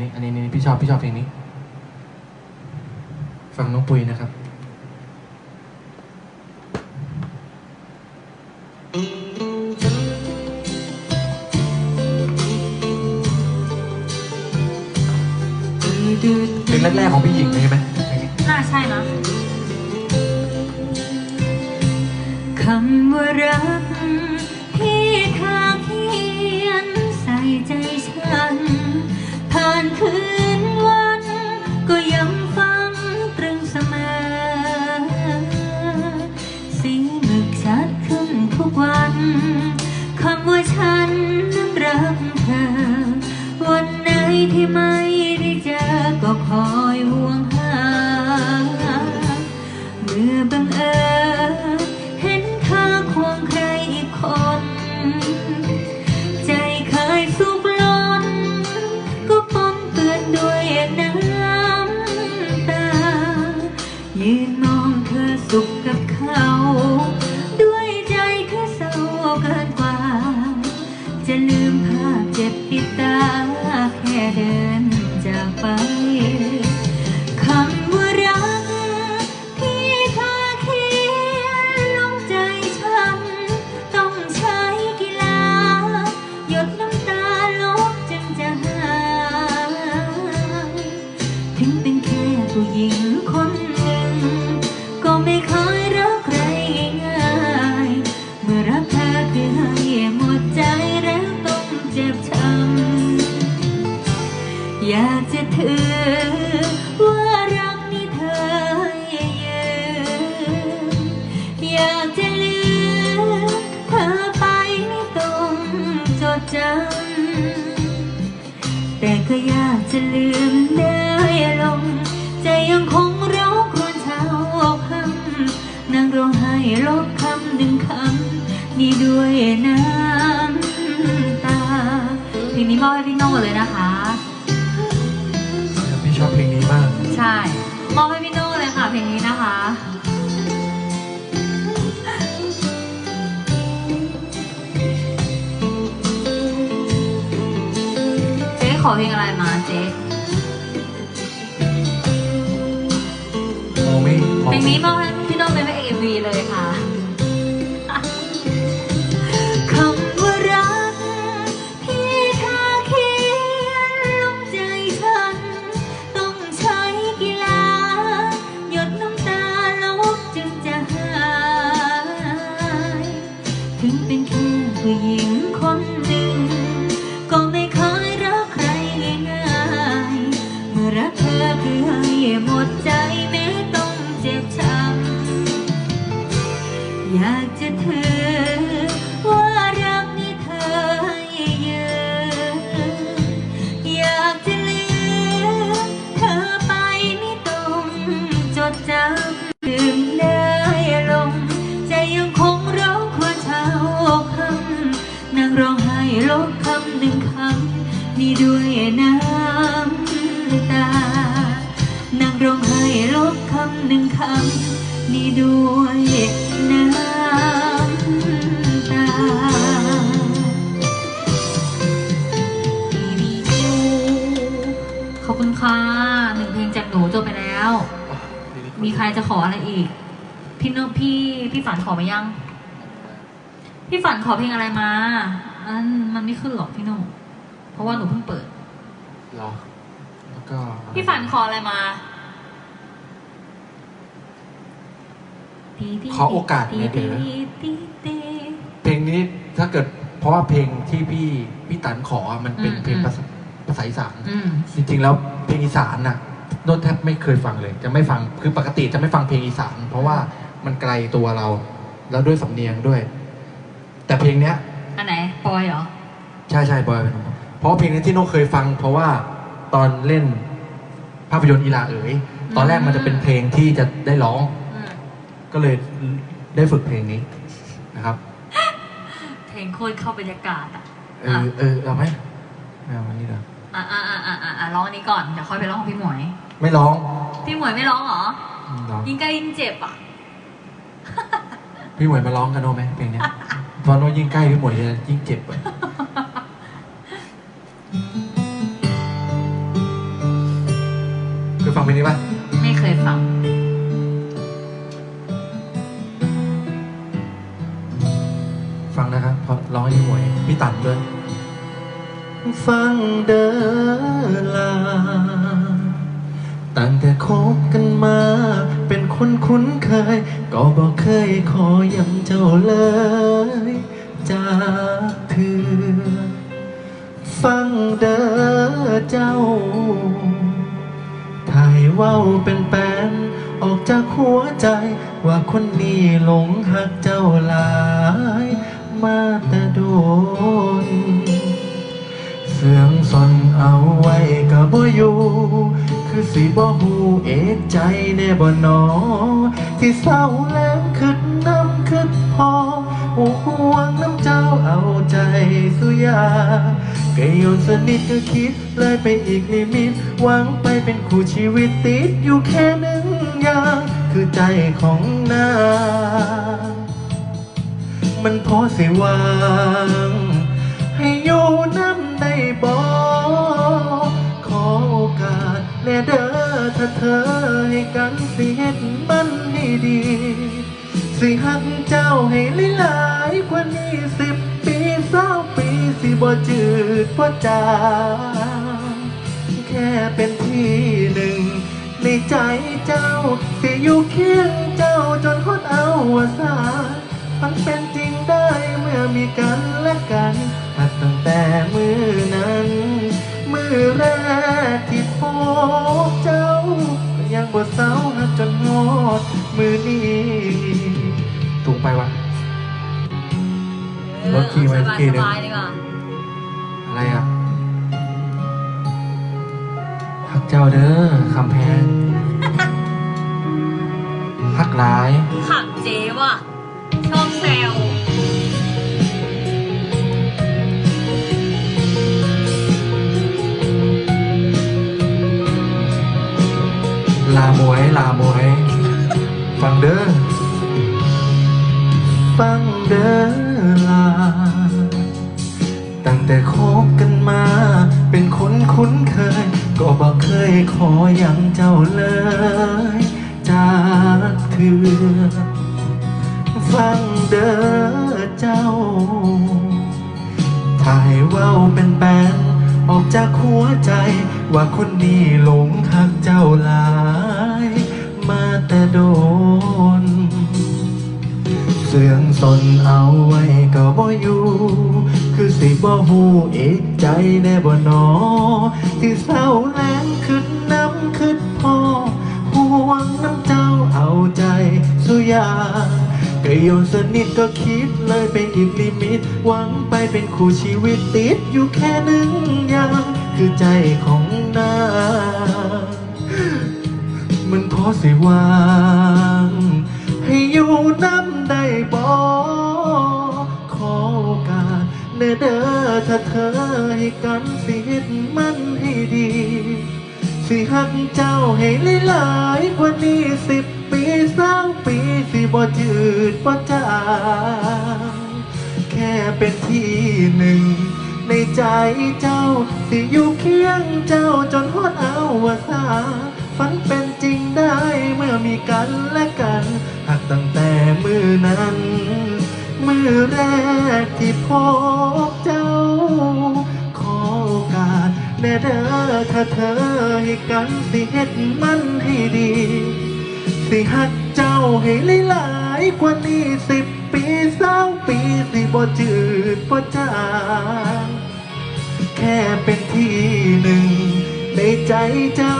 นี่อันนี้นี่พี่ชอบพี่ชอบเพลงนี้ ฟังน้องปุยนะครับเพลงแรกๆของพี่หญิงเลยใช่ไหมเพลงนี้น่าใช่นะคำว่ารัก แจดจำแต่ก็อยากจะลืมได้ลง ใจยังคงร้องครวญเช้าคำนั่งร้องไห้ลบคำหนึ่งคำนี่ด้วยน้ำตาเพลงนี้มอบให้พี่โน่เลยนะคะพี่ชอบเพลงนี้มาก ใช่มอบให้พี่โน่เลยค่ะเพลงนี้นะคะ อเพลงอะไรมาเจ๊มองไม่มองเพลงนี้มอบให้พี่โน่เป็นพระเอกวีเลยค่ะ นี่ด้วยน้ำตานั่งร้องไห้ลบคำหนึ่งคำนี่ด้วยน้ำตาขอบคุณค่ะหนึ่งเพลงจากหนูจบไปแล้ว มีใครจะขออะไรอีก พี่นพี่พี่ฝันขอมายัง พี่ฝันขอเพลงอะไรมา อันมันไม่ขึ้นหรอกพี่นเพ ราะว่าหนูเพิ่งเปิดเหรอแล้วก็พี่ฝันขออะไรมาขอโอกาสไงเดี๋ยวนะเพลงนี้ถ้าเกิดเพราะว่าเพลงที่พี่พี่ตันขออะมันเป็นอืมเพลงอืมภาษาภาษาอีสานอืมจริงๆแล้วเพลงอีสานน่ะโน้ตแทบไม่เคยฟังเลย จะไม่ฟังคือปกติจะไม่ฟังเพลงอีสาน เพราะว่ามันไกลตัวเรา แล้วด้วยสำเนียงด้วย แต่เพลงเนี้ยอันไหนปอยเหรอ ใช่ใช่บอยเป็นคน เพราะว่าเพลงนี้ที่โน้ตเคยฟัง เพราะว่าตอนเล่นภาพยนตร์อีลาเอ๋ยตอนแรกมันจะเป็นเพลงที่จะได้ร้อง อืมก็เลยได้ฝึกเพลงนี้นะครับ เพลงโคตรเข้าบรรยากาศอะ เออเออเอาไหมไม่เอาอันนี้เหรออะอะอะอะอะอะร้องอันนี้ก่อน เดี๋ยวค่อยไปร้องของพี่หมวย ไม่ร้องพี่หมวยไม่ร้องเหรออืมร้อง ยิ่งใกล้ยิ่งเจ็บอะ พี่หมวยมาร้องกันโนไหมเพลงเนี้ยเพราะโนยิ่งใกล้พี่หมวยจะยิ่งเจ็บอะ เพลงนี้ป่ะไม่เคยฟัง ฟังนะครับเพราะร้องให้หวยพี่ตันด้วย ฟังเด้อลาตั้งแต่คบกันมา เป็นคนคุ้นเคย ก็บอกเคยขออย่างเจ้าเลยจากเธอฟังเด้อเจ้า ถ่ายเว้าเป็นแปนออกจากหัวใจ ว่าคนนี้หลงหักเจ้าหลาย มาแต่โดนเสื่องสนเอาไว้กับบ่อยู่คือสิบ่หูเอกใจแน่บ่หนอที่เศร้าแรงขึ้นน้ำขึ้นพอหูห่วงน้ำเจ้าเอาใจสุยา ก็โยนสนิทก็คิดเลยไปอีกลิมิตหวังไปเป็นคู่ชีวิตติดอยู่แค่หนึ่งอย่าง คือใจของนางมันพอสิวาง ให้อยู่น้ำได้บ่ขอโอกาสแน่เด้อถ้าเธอให้กันสิเฮ็ดมันให้ดี สิหักเจ้าให้หลายๆกว่านี้สิบปีเศร้าปี สิบ่จืดบ่จางแค่เป็นที่หนึ่ง ในใจเจ้า สิอยู่เคียงเจ้าจนฮอดเอาวสานมันเป็นจริงได้เมื่อมีกันและกันหักตั้งแต่มือนั้น มือแรกที่พบเจ้าก็ยังบ่เศร้าหักจนฮอดมือนี้ถูกไปวะรถขี่ไว้ขี่หนึ่ง สบายๆดีกว่า อะไรอะหักเจ้าเด้อคำแพงหักหลายขับเจ๊ว่ะชอบแซวลาหมวยลาหมวย ฟังเด้อ ฟังเด้อลาตั้ง แต่คบกันมา เป็นคนคุ้นเคย ก็บอกเคยขออย่างเจ้าเลยจากเธอฟังเด้อเจ้า ถ่ายว้าเป็นแปนออกจากหัวใจ ว่าคนนี้หลงหักเจ้าหลาย มาแต่โดน เสื่องสนเอาไว้ก็บ่อยู่ คือสิบ่หูเอกใจแน่บ่หนอที่เศร้าแรงขึ้นน้ำขึ้นพอห่วงน้ำเจ้าเอาใจสุยาก็โยนสนิทก็คิดเลยไปอีกลิมิต หวังไปเป็นคู่ชีวิตติดอยู่แค่หนึ่งอย่างคือใจของนางมันพอสิวาง อยู่น้ำได้บ่ขอโอกาสเนอเด้อถ้าเธอให้กันสิเฮ็ดมันให้ดี สิหักเจ้าให้หลายๆกว่านี้สิบปีสามปีสิบ่จืดบ่จางแค่เป็นที่หนึ่งในใจเจ้าสิอยู่เคียงเจ้าจนฮอดเอาวสานฝันเป็นจริงได้เมื่อมีกันและ ตั้งแต่มือนั้น มือแรกที่พบเจ้า ขอโอกาสแน่เด้อถ้าเธอให้กันสิเฮ็ดมันให้ดี สิหักเจ้าให้หลายๆกว่านี้สิบปีสามปีสิบ่จืดบ่จางแค่เป็นที่หนึ่ง ในใจเจ้า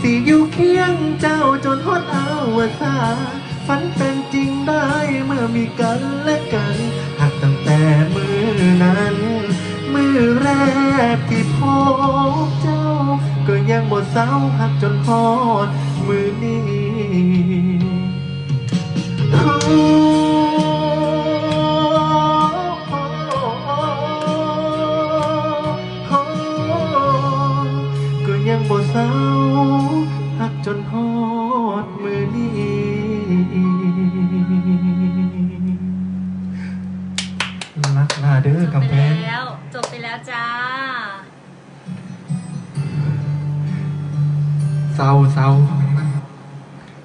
สิอยู่เคียงเจ้าจนฮอดเอาวสาน ฝันเป็นจริงได้เมื่อมีกันและกันหักตั้งแต่มือนั้น มือแรกที่พบเจ้า ก็ยังบ่เศร้าหักจนพอดมือนี้ก็ยังบ่เศร้าหักจนฮอดมือนี้าเด้อกำแพงแล้ว จบไปแล้วจ้า เศร้าเศร้า